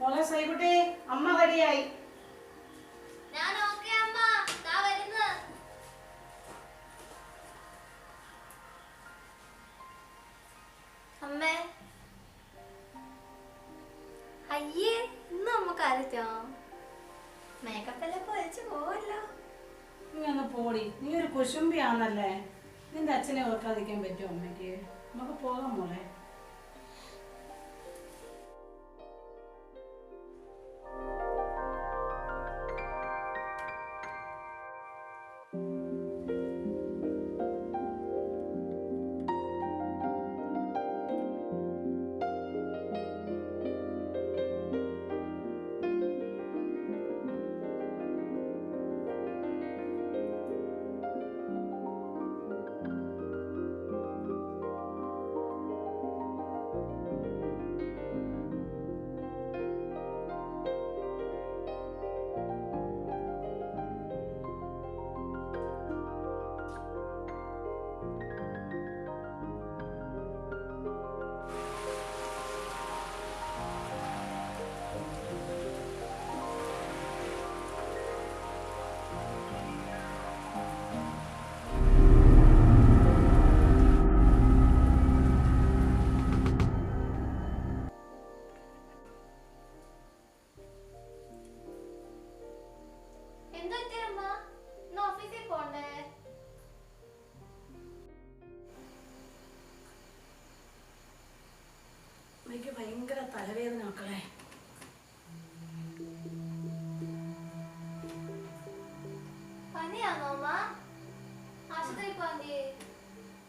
മോളെ ശ്രീകുട്ടി അമ്മ റെഡിയായി ഓർക്കാതിരിക്കാൻ പറ്റുമോ അമ്മയ്ക്ക് നമുക്ക് പോകാം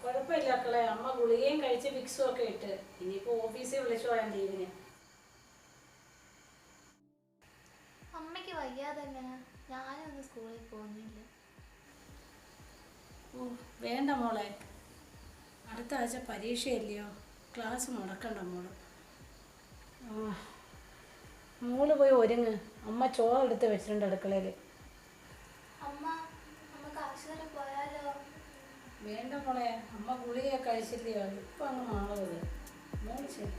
കുഴപ്പമില്ല മക്കളെ അമ്മ ഗുളികയും കഴിച്ച് വിക്സും ഒക്കെ ഇട്ട്. ഇനിയിപ്പോ ഓഫീസിൽ വിളിച്ചു പോയാൽ ലീവിന് അമ്മയ്ക്ക് വയ്യാതെ ഞാനൊന്നും സ്കൂളിൽ പോകുന്നില്ല. ഓ വേണ്ട മോളെ. അടുത്ത ആഴ്ച പരീക്ഷയല്ലയോ? ക്ലാസ് മുടക്കണ്ട മോൾ. മോൾ പോയി ഒരുങ്ങ്. അമ്മ ചോറെടുത്ത് വെച്ചിട്ടുണ്ട് അടുക്കളയിൽ വേണ്ട മോളെ അമ്മ ഗുളിക കഴിച്ചില്ലയോ ഇപ്പം അങ്ങ് മാറുന്നത് മോൾ ശരി.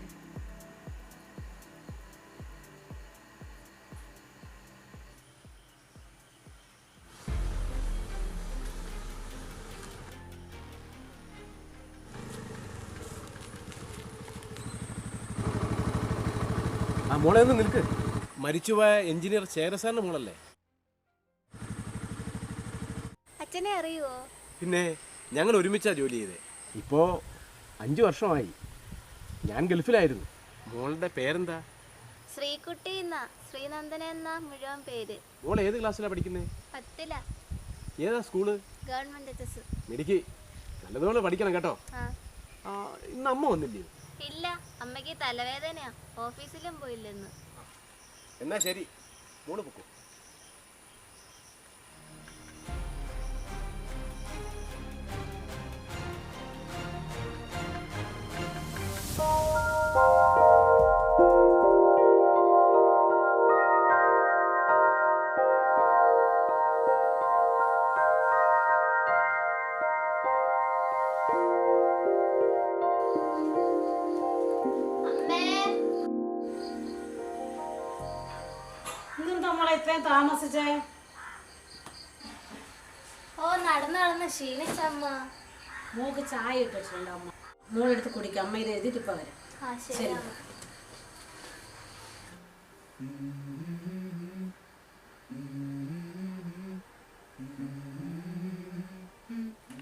ആ മോളെ ഒന്ന് നിൽക്ക്. മരിച്ചുപോയ എഞ്ചിനീയർ ചേരസാറിന്റെ മോളല്ലേ? അച്ഛനെ അറിയുവോ? പിന്നെ ഞങ്ങൾ ഒരുമിച്ചാണ് ജോലി ചെയ്തേ. ഇപ്പോൾ അഞ്ച് വർഷമായി. ഞാൻ ഗൾഫിലായിരുന്നു. മോളുടെ പേരെന്താ? ശ്രീകുട്ടി എന്നാ. ശ്രീനന്ദന എന്ന മുഴുവൻ പേര്. മോൾ ഏത് ക്ലാസ്സിലാണ് പഠിക്കുന്നത് പത്തില. ഏതാ സ്കൂൾ? Government H S. മിടിക്ക് നല്ലതുപോലെ പഠിക്കണം കേട്ടോ. ആ. ആ ഇന്ന് അമ്മ വന്നില്ലേ? ഇല്ല. അമ്മയ്ക്ക് തലവേദനയാ. ഓഫീസിലും പോയില്ലെന്ന്. എന്നാ ശരി. മോൾ പൊക്കോ. നടന്ന് ക്ഷീണിച്ചമ്മ മോക്ക് ചായ ഇട്ട് വെച്ചിട്ടുണ്ട് അമ്മ. മോളെടുത്ത് കുടിക്കാം അമ്മ ഇത് എഴുതിയിട്ട് ഇപ്പം വരാം. ആ ശരി ശരി.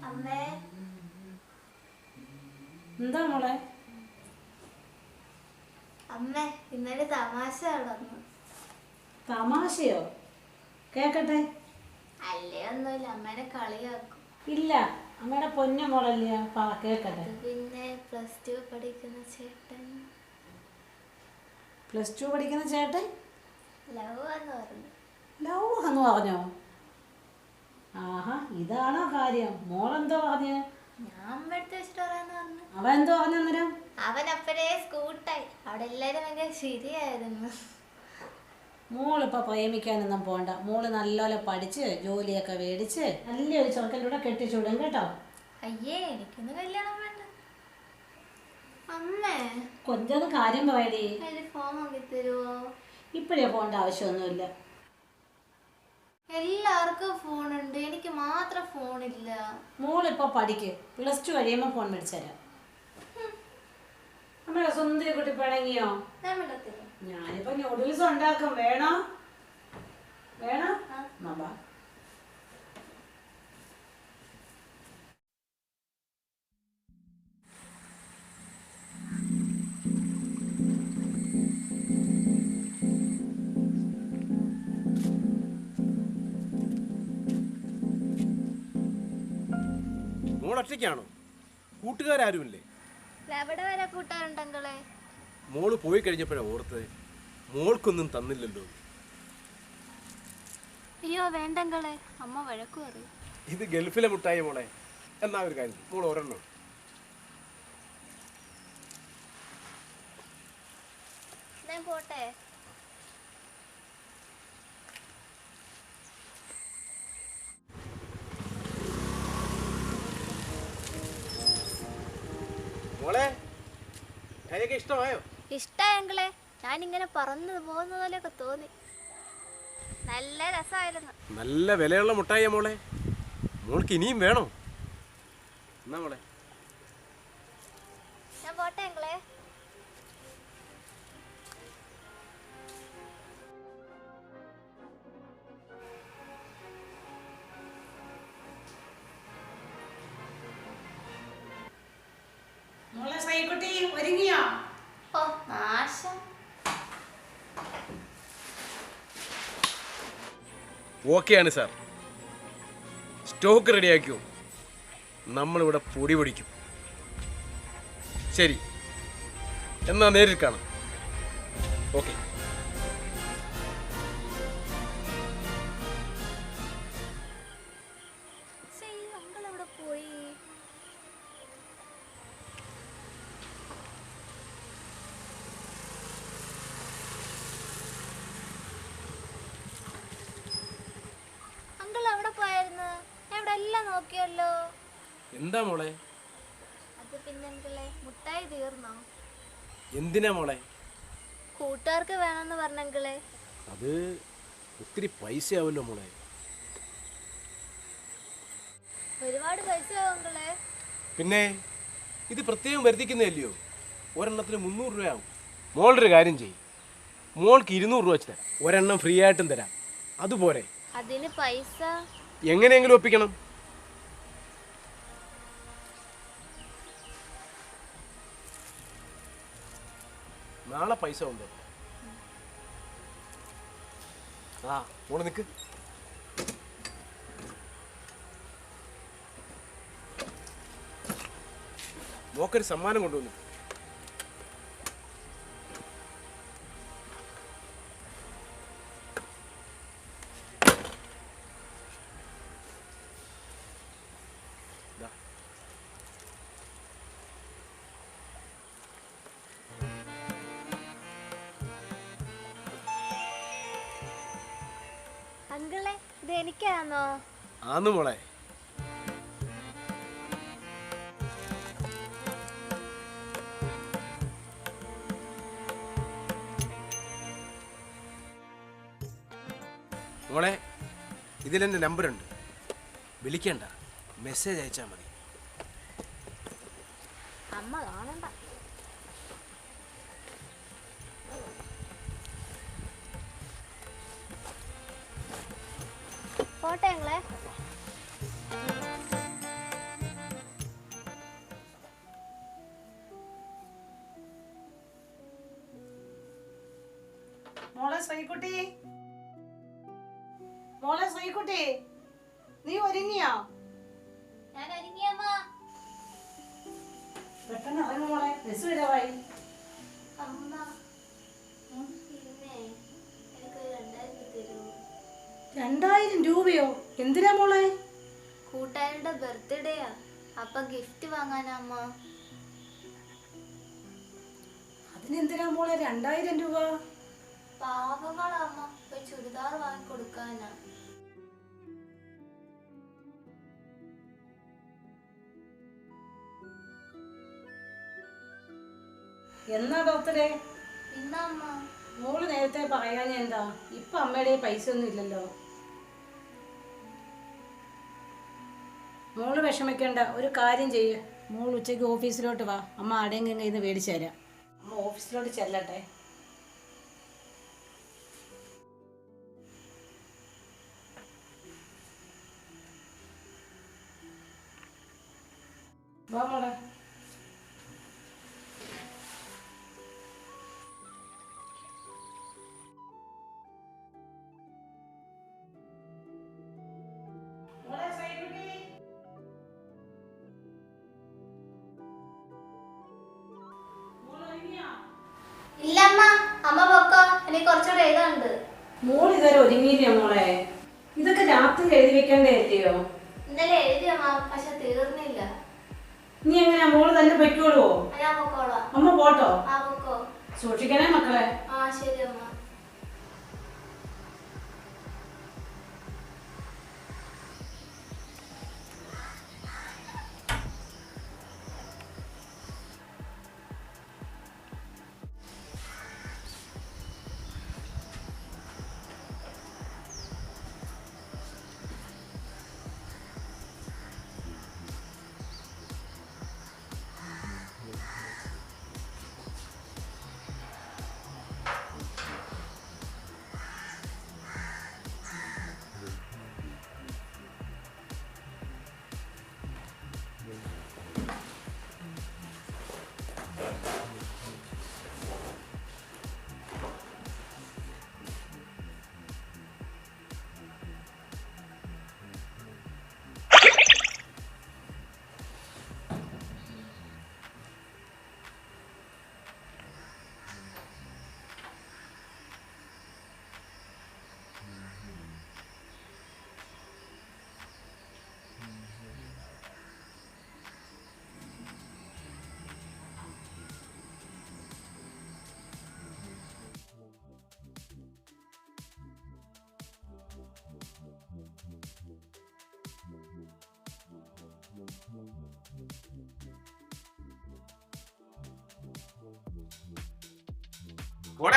അമ്മ. എന്താ മോളെ? അമ്മേ ഇന്നലെ തമാശ നടന്നു. തമാശയോ? കേക്കട്ടെ. അല്ലേ ഒന്നുമില്ല. അമ്മേനെ കളിയാക്കും. ഇല്ല അമ്മയുടെ പൊന്നു മോളല്ലേ? കേക്കട്ടെ പിന്നെ പ്ലസ് ടു പഠിക്കുന്ന ചേട്ടൻ. പ്ലസ് ടു പഠിക്കുന്ന ചേട്ടൻ? ലവ് എന്ന് പറഞ്ഞു. ലവ് എന്ന് പറഞ്ഞോ? ആഹാ ഇതാണോ കാര്യം. മോളെന്തോ പറഞ്ഞ്? ഞാൻ അമ്മടുത്ത് വെച്ചിട്ട് പറയാന്ന് പറഞ്ഞു. അവൻ എന്തോ പറഞ്ഞു അന്നേരം? അവൻ അപ്പഴേ സ്കൂട്ടായി. അവിടെ എല്ലാരും ഭയങ്കര ശരിയായിരുന്നു മോളിപ്പോൾ പ്രേമിക്കാനൊന്നും പോകണ്ട മോൾ നല്ലപോലെ പഠിച്ച് ജോലിയൊക്കെ മേടിച്ച് നല്ലൊരു ചെറുക്കന്റെ കൂടെ കെട്ടിച്ചുവിടും കേട്ടോ. അയ്യേ എനിക്കൊന്നും കല്യാണം വേണ്ട. അമ്മേ. കൊഞ്ചൊന്ന് കാര്യം പോയടി ഫോം തരുമോ ഇപ്പോഴേ പോകേണ്ട ആവശ്യമൊന്നുമില്ല. എല്ലാവർക്കും ഫോണുണ്ട് എനിക്ക് മാത്രം ഫോണില്ല മോളിപ്പോൾ പഠിക്ക്. പ്ലസ് ടു കഴിയുമ്പോൾ ഫോൺ മേടിച്ചു തരാം. നമ്മുടെ സ്വന്തം കുട്ടി പിണങ്ങിയോ? ഞാൻ വിടത്തില്ല ഞാനിപ്പോൾ നൂഡിൽസ് ഉണ്ടാക്കും. വേണോ? വേണോ? എന്നാ വാ. കൂട്ടുകാരും ഇല്ലേ എവിടെ വരെ കൂട്ടാറുണ്ടെങ്കിലേ മോൾ പോയി കഴിഞ്ഞപ്പോഴാണ് ഓർത്തത്. മോൾക്കൊന്നും തന്നില്ലല്ലോ. അയ്യോ വേണ്ടങ്കളെ അമ്മ വഴക്കു പറയും. ഇത് ഗൾഫിലെ മുട്ടായി മോളെ. എന്നാ ഒരു കാര്യം. മോൾ ഒരെണ്ണം പോട്ടെ. മോളെ കൈയൊക്കെ ഇഷ്ടമായോ? ഇഷ്ടായെങ്കിലേ ഞാൻ ഇങ്ങനെ പറന്നു പോകുന്ന പോലെയൊക്കെ തോന്നി. നല്ല രസമായിരുന്നു. നല്ല വിലയുള്ള മുട്ടായി മോളെ. മോൾക്ക് ഇനിയും വേണോ. എന്നാ മോളെ? ഞാൻ പോട്ടെ എങ്കിലേ. ഓക്കെയാണ് സാർ സ്റ്റോക്ക് റെഡിയാക്കിയോ നമ്മളിവിടെ പൊടി പൊടിക്കും. ശരി. എന്നാ നേരിൽ കാണാം. ഓക്കെ എന്താ മോളെ? അത് മുട്ടായി തീർന്നോ? എന്തിനാ മോളെ? കൂട്ടുകാർക്ക് വേണമെന്ന് പറഞ്ഞെങ്കിലേ. അത് ഒത്തിരി പൈസ ആവുമല്ലോ മോളെ. ഒരുപാട് പൈസ ആവും പിന്നെ ഇത് പ്രത്യേകം വരുത്തിക്കുന്നതല്ലയോ? ഒരെണ്ണത്തിന് മുന്നൂറ് രൂപയാവും. മോളുടെ ഒരു കാര്യം ചെയ്യും. മോൾക്ക് ഇരുന്നൂറ് രൂപ വെച്ച് തരാം. ഒരെണ്ണം ഫ്രീ ആയിട്ടും തരാം. അതുപോലെ അതിന് പൈസ? എങ്ങനെയെങ്കിലും ഒപ്പിക്കണം. നാളെ പൈസ ഉണ്ട് ആ മോൾ നിക്ക്. മോക്കൊരു സമ്മാനം കൊണ്ടുവന്നു. ആന്ന് മോളെ. മോളെ ഇതിലെന്റെ നമ്പറുണ്ട്. വിളിക്കണ്ട. മെസ്സേജ് അയച്ചാൽ മതി. നീ ഒരുങ്ങിയോ? ഞാൻ ഒരുങ്ങിയമ്മ പെട്ടെന്ന് ഇറങ്ങു മോളെ ബസ് വരവായി അമ്മ പിന്നെ എനിക്ക് രണ്ടായിരത്തി തരുമോ രണ്ടായിരം രൂപയോ? എന്തിനാ മോളെ? കൂട്ടുകാരുടെ ബർത്ത്ഡേയാ. അപ്പൊ ഗിഫ്റ്റ് വാങ്ങാനാ അമ്മ. അതിനെന്തിനാ മോളെ രണ്ടായിരം രൂപ? പാവങ്ങളാ ചുരിദാർ വാങ്ങി കൊടുക്കാനാ എന്നാ ഡോക്ടറെ മോൾ നേരത്തെ പറയാൻ എന്താ ഇപ്പൊ അമ്മയുടെ പൈസ ഒന്നും ഇല്ലല്ലോ മോൾ വിഷമിക്കണ്ട ഒരു കാര്യം ചെയ്യ് മോൾ ഉച്ചയ്ക്ക് ഓഫീസിലോട്ട് വാ അമ്മ ആടെങ്കിലും കയ്യിൽ നിന്ന് മേടിച്ചു തരാം അമ്മ ഓഫീസിലോട്ട് ചെല്ലട്ടെ എനിക്ക് കുറച്ചുകൂടെ എഴുതാനുണ്ട്. മോൾ ഇതുവരെ ഒരുങ്ങിയില്ല മോളെ. ഇതൊക്കെ രാത്രി എഴുതി വെക്കേണ്ടേ അല്ലയോ ഇന്നലെ എഴുതി അമ്മ പക്ഷെ തീർന്നില്ല. നീ എങ്ങനെയാ? മോൾ തന്നെ പറ്റുള്ളൂ ഞാൻ പൊക്കോളാം. അമ്മ പോട്ടോ? ആ പൊക്കോ. സൂക്ഷിക്കണേ മക്കളെ. ആ ശരി അമ്മ.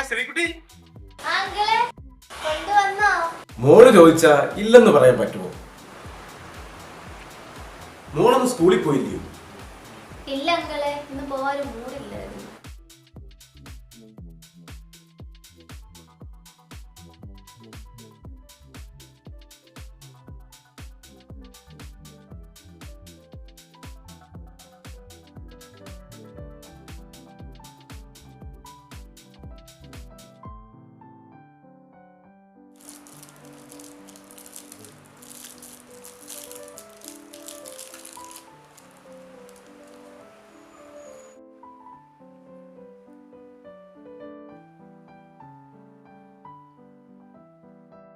ശ്രീകുട്ടി. മോൾ ചോദിച്ചാ ഇല്ലെന്ന് പറയാൻ പറ്റുമോ? മോളൊന്ന് സ്കൂളിൽ പോയില്ലയോ?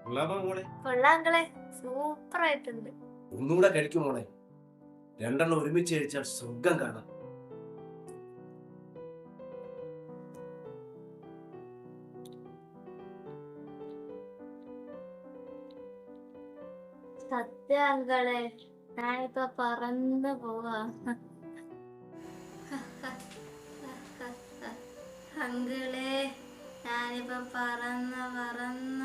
അങ്കിളെ. സൂപ്പർ ആയിട്ടുണ്ട്. ഒന്നുകൂടെ കഴിക്കും മോളെ. രണ്ടെണ്ണം ഒരുമിച്ച് കഴിച്ചാൽ സ്വർഗം കാണാം. സത്യം അങ്കളെ ഞാനിപ്പോ പറന്നു പോവാ. അങ്കിളെ ഞാനിപ്പോ പറന്ന് പറന്ന്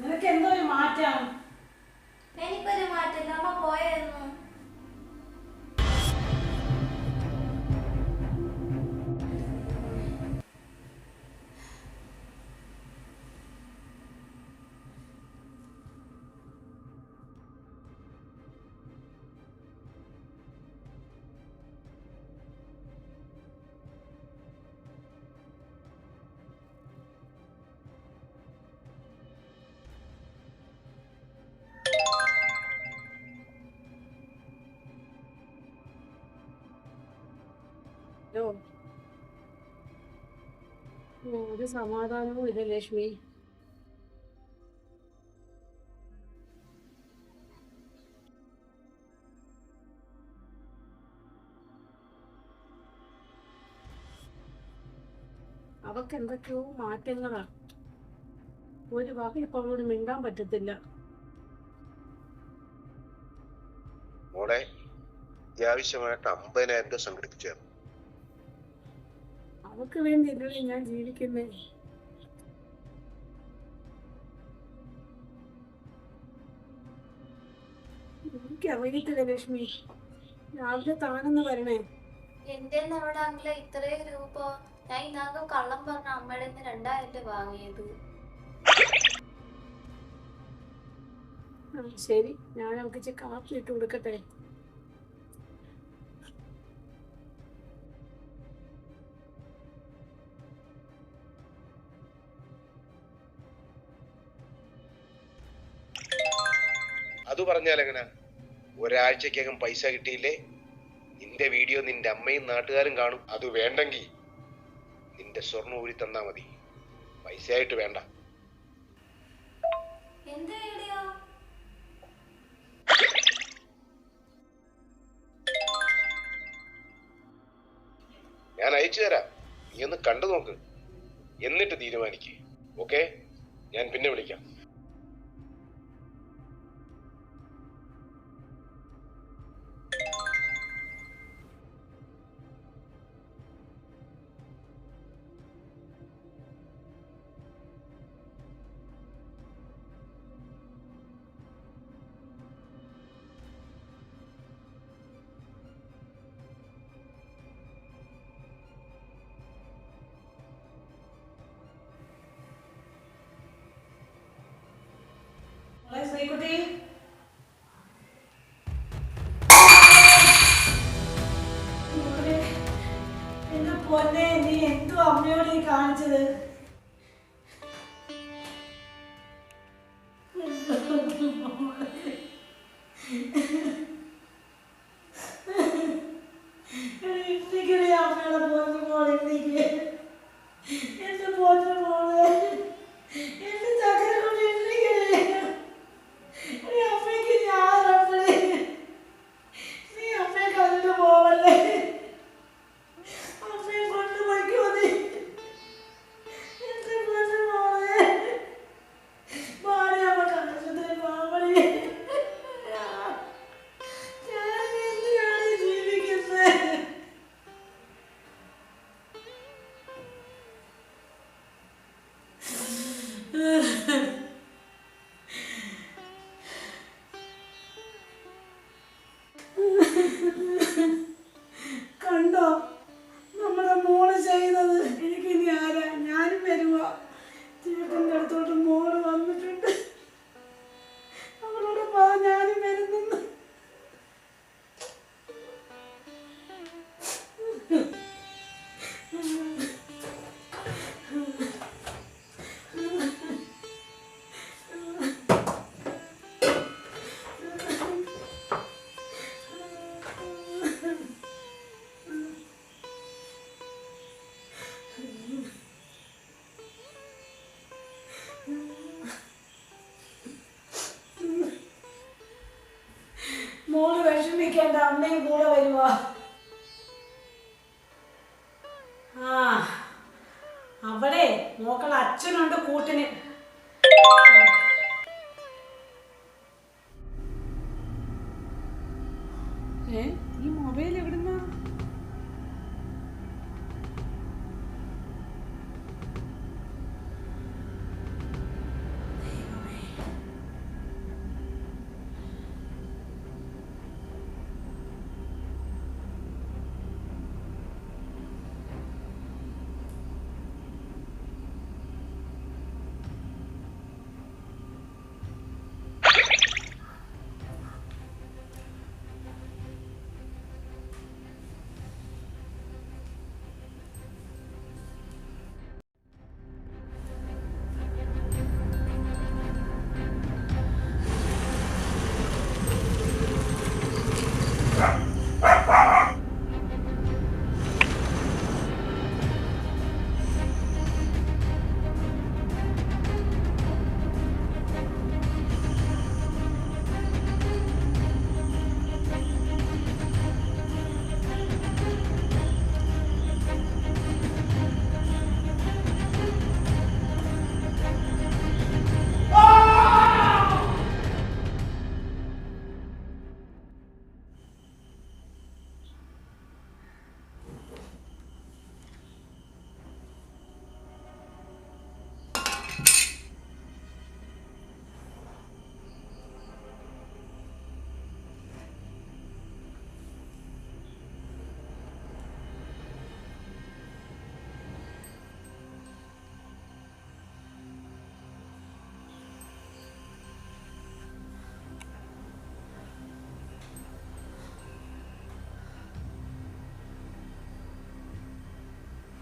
നിനക്ക് എന്തോ ഒരു മാറ്റാണ് എനിക്കൊരു മാറ്റം അമ്മ പോയായിരുന്നു. ഹലോ. ഒരു സമാധാനവും ഇല്ല ലക്ഷ്മി. അവക്ക് എന്തൊക്കെയോ മാറ്റങ്ങളാ. ഒരു വാക്ക് ഇപ്പൊ അവളോട് മിണ്ടാൻ പറ്റത്തില്ല. അത്യാവശ്യമായിട്ട് അമ്പതിനായിരം രൂപ സംഘടിപ്പിച്ചു. അവക്ക് വേണ്ടിയിട്ടല്ലേ ഞാൻ ജീവിക്കുന്നേ? എനിക്ക് അറിയത്തില്ല ലക്ഷ്മി. രാവിലെ താനെന്ന് വരണേ. എന്റെ അവിടെ അങ്കിളെ ഇത്രയും രൂപ? ഞാൻ ഇന്നാകെ കള്ളം പറഞ്ഞ അമ്മയുടെ നിന്ന് രണ്ടായിരം രൂപ വാങ്ങിയത്. ശരി. ഞാൻ അവക്ക് കാപ്പി ഇട്ട് കൊടുക്കട്ടെ. പറഞ്ഞാൽ എങ്ങനെ? ഒരാഴ്ചക്കകം പൈസ കിട്ടിയില്ലേ? നിന്റെ വീഡിയോ നിന്റെ അമ്മയും നാട്ടുകാരും കാണും. അത് വേണ്ടെങ്കിൽ നിന്റെ സ്വർണം ഊരി തന്നാ മതി. പൈസയായിട്ട് വേണ്ട. ഞാൻ അയച്ചു തരാം. നീ ഒന്ന് കണ്ടു നോക്ക്. എന്നിട്ട് തീരുമാനിക്കേ. ഓക്കെ? ഞാൻ പിന്നെ വിളിക്കാം. ശ്രീകുട്ടി എന്റെ പൊന്നെ നീ എന്തോ അമ്മയോട് നീ കാണിച്ചത്? അമ്മയും കൂടെ വരുമോ ആ അവിടെ മോക്കള അച്ഛനുണ്ട് കൂട്ടിന്.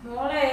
മോളെ